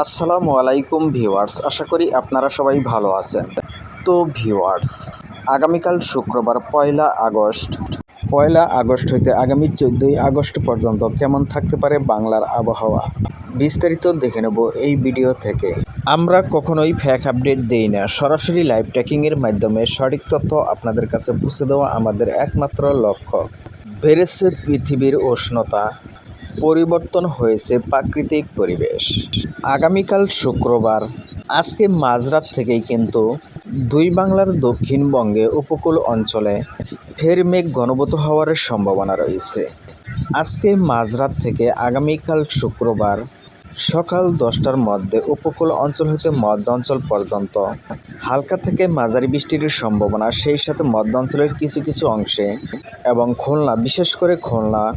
আসসালামু আলাইকুম ভিউয়ার্স, আশা করি আপনারা সবাই ভালো আছেন। তো ভিউয়ার্স, আগামীকাল শুক্রবার পয়লা আগস্ট। পয়লা আগস্ট হইতে আগামী চোদ্দোই আগস্ট পর্যন্ত কেমন থাকতে পারে বাংলার আবহাওয়া? বিস্তারিত দেখে নেব এই ভিডিও থেকে। আমরা কখনোই ফ্যাক আপডেট দেই না, সরাসরি লাইভ ট্র্যাকিংয়ের মাধ্যমে সঠিক তথ্য আপনাদের কাছে পৌঁছে দেওয়া আমাদের একমাত্র লক্ষ্য। বেড়েছে পৃথিবীর উষ্ণতা পরিবর্তন হয়েছে প্রাকৃতিক পরিবেশ। আগামীকাল শুক্রবার, আজকে মাঝরাত থেকেই কিন্তু দুই বাংলার দক্ষিণবঙ্গে উপকূল অঞ্চলে ফের মেঘ ঘনবত হওয়ার সম্ভাবনা রয়েছে। আজকে মাঝরাত থেকে আগামীকাল শুক্রবার সকাল দশটার মধ্যে উপকূল অঞ্চল হতে মধ্য অঞ্চল পর্যন্ত। হালকা থেকে মাঝারি বৃষ্টির সম্ভাবনা সেই সাথে মধ্য অঞ্চলের কিছু কিছু অংশে এবং খুলনা, বিশেষ করে খুলনা,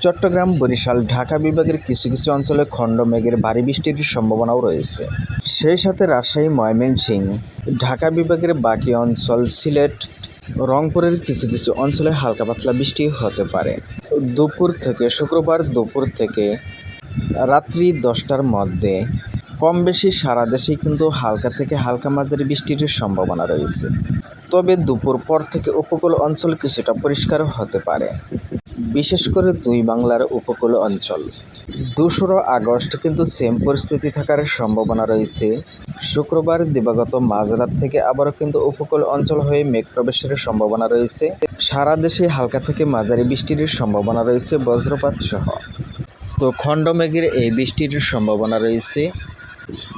চট্টগ্রাম, বরিশাল, ঢাকা বিভাগের কিছু কিছু অঞ্চলে খণ্ড মেঘের ভারী বৃষ্টির সম্ভাবনাও রয়েছে। সেই সাথে রাজশাহী, ময়মনসিংহ, ঢাকা বিভাগের বাকি অঞ্চল, সিলেট, রংপুরের কিছু কিছু অঞ্চলে হালকা পাতলা বৃষ্টি হতে পারে। দুপুর থেকে, শুক্রবার দুপুর থেকে রাত্রি দশটার মধ্যে। কম বেশি সারা দেশেই কিন্তু হালকা থেকে হালকা মাঝারি বৃষ্টির সম্ভাবনা রয়েছে। তবে দুপুর পর থেকে উপকূল অঞ্চল কিছুটা পরিষ্কার হতে পারে। বিশেষ করে দুই বাংলার উপকূল অঞ্চল। দোসরা আগস্ট কিন্তু সেম পরিস্থিতি থাকার সম্ভাবনা রয়েছে। শুক্রবার দিবাগত মাঝরাত থেকে আবারও কিন্তু উপকূল অঞ্চল হয়ে মেঘ প্রবেশের সম্ভাবনা রয়েছে। সারা দেশে হালকা থেকে মাঝারি বৃষ্টির সম্ভাবনা রয়েছে বজ্রপাত সহ। তো খণ্ড মেঘের এই বৃষ্টির সম্ভাবনা রয়েছে।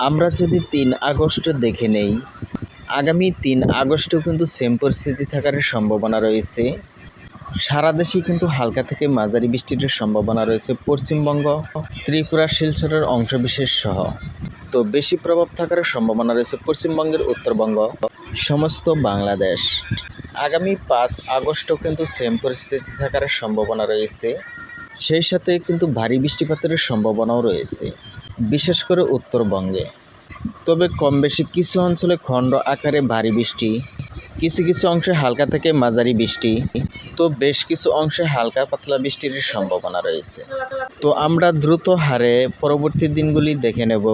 আমরা যদি তিন আগস্ট দেখে নেই, আগামী তিন আগস্টেও কিন্তু সেম পরিস্থিতি থাকার সম্ভাবনা রয়েছে। সারা দেশে কিন্তু হালকা থেকে মাঝারি বৃষ্টির সম্ভাবনা রয়েছে পশ্চিমবঙ্গ, ত্রিপুরা, শিলচরের অংশবিশেষ সহ। তো বেশি প্রভাব থাকার সম্ভাবনা রয়েছে পশ্চিমবঙ্গের উত্তরবঙ্গ, সমস্ত বাংলাদেশ। আগামী পাঁচ আগস্টও কিন্তু সেম পরিস্থিতি থাকার সম্ভাবনা রয়েছে। সেই সাথে কিন্তু ভারী বৃষ্টিপাতের সম্ভাবনাও রয়েছে, বিশেষ করে উত্তরবঙ্গে। তবে কম বেশি কিছু অঞ্চলে খণ্ড আকারে ভারী বৃষ্টি, কিছু কিছু অংশে হালকা থেকে মাঝারি বৃষ্টি, তো বেশ কিছু অংশে হালকা পাতলা বৃষ্টির সম্ভাবনা রয়েছে। তো আমরা দ্রুত হারে পরবর্তী দিনগুলি দেখে নেব।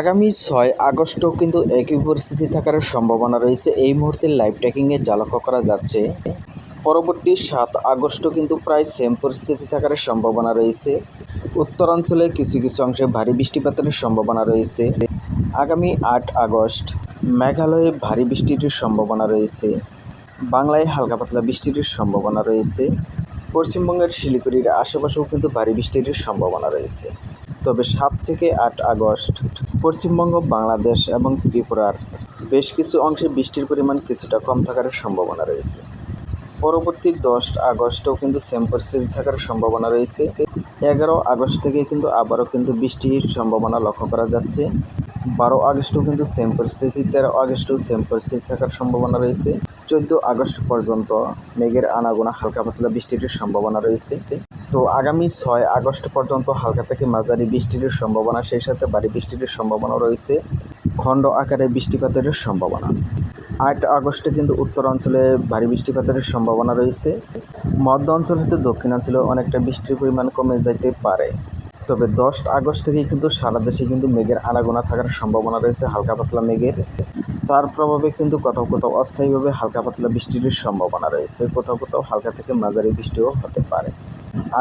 আগামী ছয় আগস্টও কিন্তু একই পরিস্থিতি থাকার সম্ভাবনা রয়েছে। এই মুহূর্তে লাইভ ট্র্যাকিংয়ে লক্ষ্য করা যাচ্ছে। পরবর্তী সাত আগস্টও কিন্তু প্রায় সেম পরিস্থিতি থাকার সম্ভাবনা রয়েছে। উত্তরাঞ্চলে কিছু কিছু অংশে ভারী বৃষ্টিপাতের সম্ভাবনা রয়েছে। আগামী আট আগস্ট মেঘালয়ে ভারী বৃষ্টির সম্ভাবনা রয়েছে। বাংলায় হালকা পাতলা বৃষ্টির সম্ভাবনা রয়েছে। পশ্চিমবঙ্গের শিলিগুড়ির আশেপাশেও কিন্তু ভারী বৃষ্টির সম্ভাবনা রয়েছে। তবে সাত থেকে আট আগস্ট পশ্চিমবঙ্গ, বাংলাদেশ এবং ত্রিপুরার বেশ কিছু অংশে বৃষ্টির পরিমাণ কিছুটা কম থাকার সম্ভাবনা রয়েছে। পরবর্তী দশ আগস্টও কিন্তু সেম পরিস্থিতি থাকার সম্ভাবনা রয়েছে। এগারো আগস্ট থেকে কিন্তু আবারও কিন্তু বৃষ্টির সম্ভাবনা লক্ষ্য করা যাচ্ছে। বারো আগস্টও কিন্তু সেম পরিস্থিতি তেরো আগস্টেও সেম পরিস্থিতি থাকার সম্ভাবনা রয়েছে। চোদ্দ আগস্ট পর্যন্ত মেঘের আনাগোনা হালকা পাতলা বৃষ্টির সম্ভাবনা রয়েছে। তো আগামী ছয় আগস্ট পর্যন্ত হালকা থেকে মাঝারি বৃষ্টির সম্ভাবনা, সেই সাথে ভারী বৃষ্টির সম্ভাবনা রয়েছে। খণ্ড আকারে বৃষ্টিপাতের সম্ভাবনা। আট আগস্টে কিন্তু উত্তরাঞ্চলে ভারী বৃষ্টিপাতের সম্ভাবনা রয়েছে। মধ্য অঞ্চল হতে দক্ষিণাঞ্চলে অনেকটা বৃষ্টির পরিমাণ কমে যেতে পারে। তবে দশ আগস্ট থেকেই কিন্তু সারা দেশে কিন্তু মেঘের আনাগোনা থাকার সম্ভাবনা রয়েছে, হালকা পাতলা মেঘের। তার প্রভাবে কিন্তু কোথাও কোথাও অস্থায়ীভাবে হালকা পাতলা বৃষ্টির সম্ভাবনা রয়েছে, কোথাও কোথাও হালকা থেকে মাঝারি বৃষ্টিও হতে পারে।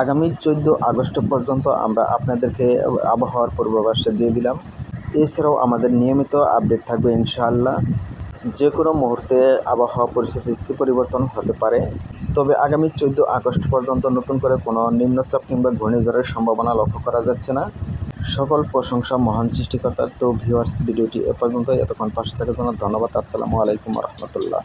আগামী চোদ্দ আগস্ট পর্যন্ত আমরা আপনাদেরকে আবহাওয়ার পূর্বাভাস দিয়ে দিলাম। এছাড়াও আমাদের নিয়মিত আপডেট থাকবে ইনশাআল্লাহ। যে কোনো মুহূর্তে আবহাওয়া পরিস্থিতি পরিবর্তন হতে পারে? তবে আগামী চোদ্দ আগস্ট পর্যন্ত নতুন করে কোনো নিম্নচাপ কিংবা ঘূর্ণিঝড়ের সম্ভাবনা লক্ষ্য করা যাচ্ছে না। সকল প্রশংসা মহান সৃষ্টিকর্তার। তো ভিউয়ার্স ভিডিওটি এ পর্যন্ত এতক্ষণ পাশে থাকার জন্য ধন্যবাদ। আসসালামু আলাইকুম রহমতুল্লাহ।